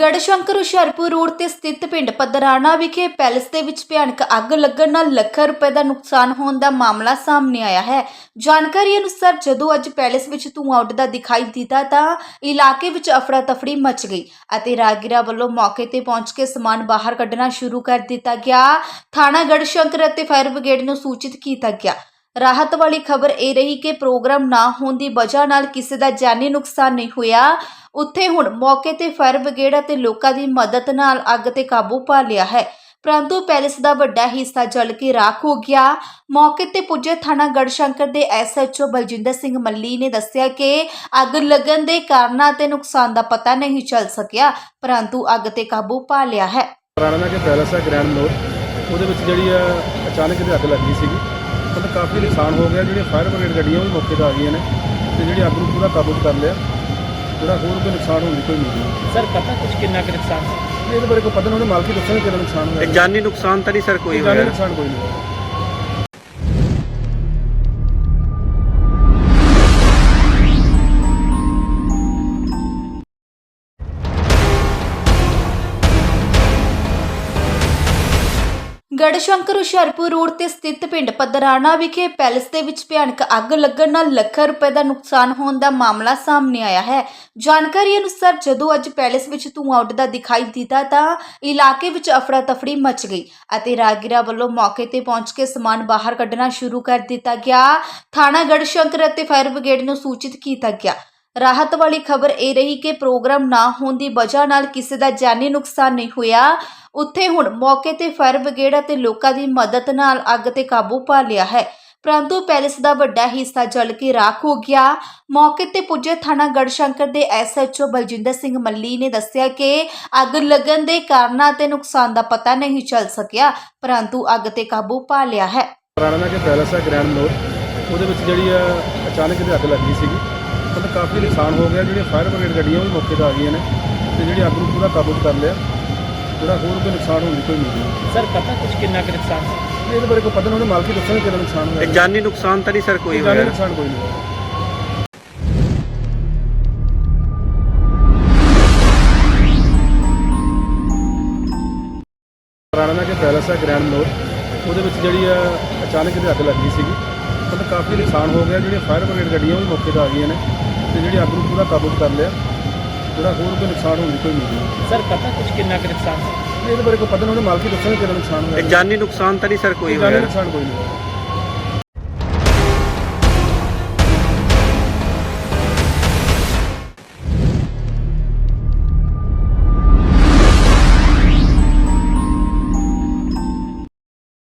Garhshankar Hoshiarpur road ਤੇ ਸਥਿਤ ਪਿੰਡ ਪਦਰਾਣਾ ਵਿਖੇ ਪੈਲਸ ਦੇ ਵਿੱਚ ਭਿਆਨਕ ਅੱਗ ਲੱਗਣ ਨਾਲ ਲੱਖਾਂ ਰੁਪਏ ਦਾ ਨੁਕਸਾਨ ਹੋਣ ਦਾ ਮਾਮਲਾ ਸਾਹਮਣੇ ਆਇਆ ਹੈ। ਜਾਣਕਾਰੀ ਅਨੁਸਾਰ ਜਦੋਂ ਅੱਜ ਪੈਲਸ ਵਿੱਚ ਧੂੰਆਂ ਉੱਡਦਾ ਦਿਖਾਈ ਦਿੱਤਾ ਤਾਂ ਇਲਾਕੇ ਵਿੱਚ ਅਫੜਾ ਤਫੜੀ ਮਚ ਗਈ ਅਤੇ ਰਾਗੀਰਾ ਵੱਲੋਂ ਮੌਕੇ ਤੇ ਪਹੁੰਚ ਕੇ ਸਮਾਨ ਬਾਹਰ ਕੱਢਣਾ ਸ਼ੁਰੂ ਕਰ ਦਿੱਤਾ ਗਿਆ। ਥਾਣਾ ਗੜਸ਼ੰਕਰ ਅਤੇ ਫਾਇਰ ਬ੍ਰਿਗੇਡ ਨੂੰ ਸੂਚਿਤ ਕੀਤਾ ਗਿਆ। ਰਾਹਤ ਵਾਲੀ ਖਬਰ ਇਹ ਰਹੀ ਕਿ ਪ੍ਰੋਗਰਾਮ ਨਾ ਹੋਣ ਦੀ ਵਜ੍ਹਾ ਨਾਲ ਕਿਸੇ ਦਾ ਜਾਨੀ ਨੁਕਸਾਨ ਨਹੀਂ ਹੋਇਆ। ਉੱਥੇ ਹੁਣ ਮੌਕੇ ਤੇ ਫਾਇਰ ਬ੍ਰਿਗੇਡ ਅਤੇ ਲੋਕਾਂ ਦੀ ਮਦਦ ਨਾਲ ਅੱਗ ਤੇ ਕਾਬੂ ਪਾ ਲਿਆ ਹੈ। ਪਰੰਤੂ ਪੈਲਸ ਦਾ ਵੱਡਾ ਹਿੱਸਾ ਜਲ ਕੇ ਰਾਖ ਹੋ ਗਿਆ। ਮੌਕੇ ਤੇ ਪੁੱਜੇ ਥਾਣਾ ਗੜਸ਼ੰਕਰ ਦੇ ਐਸਐਚਓ ਬਲਜਿੰਦਰ ਸਿੰਘ ਮੱਲੀ ਨੇ ਦੱਸਿਆ ਕਿ ਅੱਗ ਲੱਗਣ ਦੇ ਕਾਰਨਾਂ ਤੇ ਨੁਕਸਾਨ ਦਾ ਪਤਾ ਨਹੀਂ ਚੱਲ ਸਕਿਆ, ਪਰੰਤੂ ਅੱਗ ਤੇ ਕਾਬੂ ਪਾ ਲਿਆ ਹੈ। ਰਾਣਾ ਕੇ ਪੈਲਸ ਹੈ ਗ੍ਰੈਂਡ ਮਲੋਰ ਉਹਦੇ ਵਿੱਚ ਜਿਹੜੀ ਆ ਅਚਾਨਕ ਇਹਦੀ ਅੱਗ ਲੱਗੀ ਸੀਗੀ। ਮਤਲਬ ਕਾਫੀ ਨੁਕਸਾਨ ਹੋ ਗਿਆ ਜਿਹੜੀਆਂ ਫਾਇਰ ਬ੍ਰਿਗੇਡ ਗੱਡੀਆਂ ਉਹ ਵੀ ਮੌਕੇ ਤੇ ਆ ਗਈਆਂ ਨੇ ਤੇ ਜਿਹੜੀ ਅੱਗ ਨੂੰ ਪੂਰਾ ਕਾਬੂ ਕਰ ਲਿਆ ਜਿਹੜਾ ਹੋਰ ਕੋਈ ਨੁਕਸਾਨ ਹੋਣ ਦੀ ਕੋਈ ਨਹੀਂ। ਸਰ ਪਤਾ ਕੁਝ ਕਿੰਨਾ ਕੁ ਨੁਕਸਾਨ ਸੀ ਇਹਦੇ ਬਾਰੇ ਕੋਈ ਪਤਾ ਨਹੀਂ ਉਹਦੇ ਮਾਲਕੀ ਦੱਸਣਗੇ ਕਿੰਨਾ ਨੁਕਸਾਨ ਹੋਇਆ। ਇੱਕ ਜਾਨੀ ਨੁਕਸਾਨ ਤਾਂ ਨਹੀਂ ਸਰ ਕੋਈ ਜਾਨੀ ਹੋਇਆ। ਨੁਕਸਾਨ ਕੋਈ ਨਹੀਂ ਹੋਇਆ। ਗੜਸ਼ੰਕਰ ਹੁਸ਼ਿਆਰਪੁਰ ਰੋਡ ਤੇ ਸਥਿਤ ਪਿੰਡ ਪਦਰਾਣਾ ਵਿਖੇ ਪੈਲਸ ਦੇ ਵਿੱਚ ਭਿਆਨਕ ਅੱਗ ਲੱਗਣ ਨਾਲ ਲੱਖਾਂ ਰੁਪਏ ਦਾ ਨੁਕਸਾਨ ਹੋਣ ਦਾ ਮਾਮਲਾ ਸਾਹਮਣੇ ਆਇਆ ਹੈ। ਜਾਣਕਾਰੀ ਅਨੁਸਾਰ ਜਦੋਂ ਅੱਜ ਪੈਲਸ ਵਿੱਚ ਧੂੰਆਂ ਉੱਡਦਾ ਦਿਖਾਈ ਦਿੱਤਾ ਤਾਂ ਇਲਾਕੇ ਵਿੱਚ ਅਫੜਾ ਤਫੜੀ ਮਚ ਗਈ ਅਤੇ ਰਾਗੀਰਾ ਵੱਲੋਂ ਮੌਕੇ ਤੇ ਪਹੁੰਚ ਕੇ ਸਮਾਨ ਬਾਹਰ ਕੱਢਣਾ ਸ਼ੁਰੂ ਕਰ ਦਿੱਤਾ ਗਿਆ। ਥਾਣਾ ਗੜਸ਼ੰਕਰ ਅਤੇ ਫਾਇਰ ਬ੍ਰਿਗੇਡ ਨੂੰ ਸੂਚਿਤ ਕੀਤਾ ਗਿਆ ਰਾਹਤ ਵਾਲੀ ਖਬਰ ਇਹ ਰਹੀ ਕਿ ਪ੍ਰੋਗਰਾਮ ਨਾ ਹੋਣ ਦੀ ਵਜ੍ਹਾ ਨਾਲ ਕਿਸੇ ਦਾ ਜਾਨੀ ਨੁਕਸਾਨ ਨਹੀਂ ਹੋਇਆ। ਉੱਥੇ ਹੁਣ ਮੌਕੇ ਤੇ ਫਾਇਰ ਬ੍ਰਿਗੇਡ ਅਤੇ ਲੋਕਾਂ ਦੀ ਮਦਦ ਨਾਲ ਅੱਗ ਤੇ ਕਾਬੂ ਪਾ ਲਿਆ ਹੈ। ਪਰੰਤੂ ਪੈਲਸ ਦਾ ਵੱਡਾ ਹਿੱਸਾ ਜਲ ਕੇ ਰਾਖ ਹੋ ਗਿਆ। ਮੌਕੇ ਤੇ ਪੁੱਜੇ ਥਾਣਾ ਗੜਸ਼ੰਕਰ ਦੇ ਐਸਐਚਓ ਬਲਜਿੰਦਰ ਸਿੰਘ ਮੱਲੀ ਨੇ ਦੱਸਿਆ ਕਿ ਅੱਗ ਲੱਗਣ ਦੇ ਕਾਰਨਾਂ ਤੇ ਨੁਕਸਾਨ ਦਾ ਪਤਾ ਨਹੀਂ ਚੱਲ ਸਕਿਆ, ਪਰੰਤੂ ਅੱਗ ਤੇ ਕਾਬੂ ਪਾ ਲਿਆ ਹੈ। ਰਾਣਾ ਕੇ ਪੈਲਸ ਹੈ ਗ੍ਰੈਂਡ ਮਲੋਰ ਉਹਦੇ ਵਿੱਚ ਜਿਹੜੀ ਆ ਅਚਾਨਕ ਇਹਦੀ ਅੱਗ ਲੱਗੀ ਸੀਗੀ। ਮਤਲਬ ਕਾਫੀ ਨੁਕਸਾਨ ਹੋ ਗਿਆ ਜਿਹੜੀਆਂ ਫਾਇਰ ਬ੍ਰਿਗੇਡ ਗੱਡੀਆਂ ਉਹ ਵੀ ਮੌਕੇ ਤੇ ਆ ਗਈਆਂ ਨੇ ਤੇ ਜਿਹੜੀ ਅੱਗ ਨੂੰ ਪੂਰਾ ਕਾਬੂ ਕਰ ਲਿਆ ਜਿਹੜਾ ਹੋਰ ਕੋਈ ਨੁਕਸਾਨ ਹੋਣ ਦੀ ਕੋਈ ਨਹੀਂ। ਸਰ ਪਤਾ ਕੁਝ ਕਿੰਨਾ ਕੁ ਨੁਕਸਾਨ ਸੀ ਇਹਦੇ ਬਾਰੇ ਕੋਈ ਪਤਾ ਨਹੀਂ ਉਹਦੇ ਮਾਲਕੀ ਦੱਸਣਗੇ ਕਿੰਨਾ ਨੁਕਸਾਨ ਹੋਇਆ। ਇੱਕ ਜਾਨੀ ਨੁਕਸਾਨ ਤਾਂ ਨਹੀਂ ਸਰ ਕੋਈ ਜਾਨੀ ਹੋਇਆ। ਨੁਕਸਾਨ ਕੋਈ ਨਹੀਂ ਹੋਇਆ। ਰਾਣਾ ਕੇ ਪੈਲਸ ਹੈ ਗ੍ਰੈਂਡ ਮਲੋਰ ਉਹਦੇ ਵਿੱਚ ਜਿਹੜੀ ਆ ਅਚਾਨਕ ਇਹਦੀ ਅੱਗ ਲੱਗੀ ਸੀਗੀ। ਮਤਲਬ ਕਾਫੀ ਨੁਕਸਾਨ ਹੋ ਗਿਆ ਜਿਹੜੀਆਂ ਫਾਇਰ ਬ੍ਰਿਗੇਡ ਗੱਡੀਆਂ ਉਹ ਵੀ ਮੌਕੇ ਤੇ ਆ ਗਈਆਂ ਨੇ। ਤੇ ਜਿਹੜੀ ਅੱਗ ਨੂੰ ਪੂਰਾ ਕਾਬੂ ਕਰ ਲਿਆ ਜਿਹੜਾ ਹੋਰ ਕੋਈ ਨੁਕਸਾਨ ਹੋਣ ਦੀ ਕੋਈ ਉਮੀਦ ਨਹੀਂ। ਸਰ ਪਤਾ ਕੁਝ ਕਿੰਨਾ ਕੁ ਨੁਕਸਾਨ ਸੀ ਇਹਦੇ ਬਾਰੇ ਕੋਈ ਪਤਾ ਨਹੀਂ ਉਹਦੇ ਮਾਲਕੀ ਦੱਸਣਗੇ ਕਿੰਨਾ ਨੁਕਸਾਨ ਹੋਇਆ। ਜਾਨੀ ਨੁਕਸਾਨ ਤਾਂ ਨਹੀਂ ਸਰ ਕੋਈ ਜਾਨੀ ਹੋਇਆ। ਨੁਕਸਾਨ ਕੋਈ ਨਹੀਂ ਹੋਇਆ।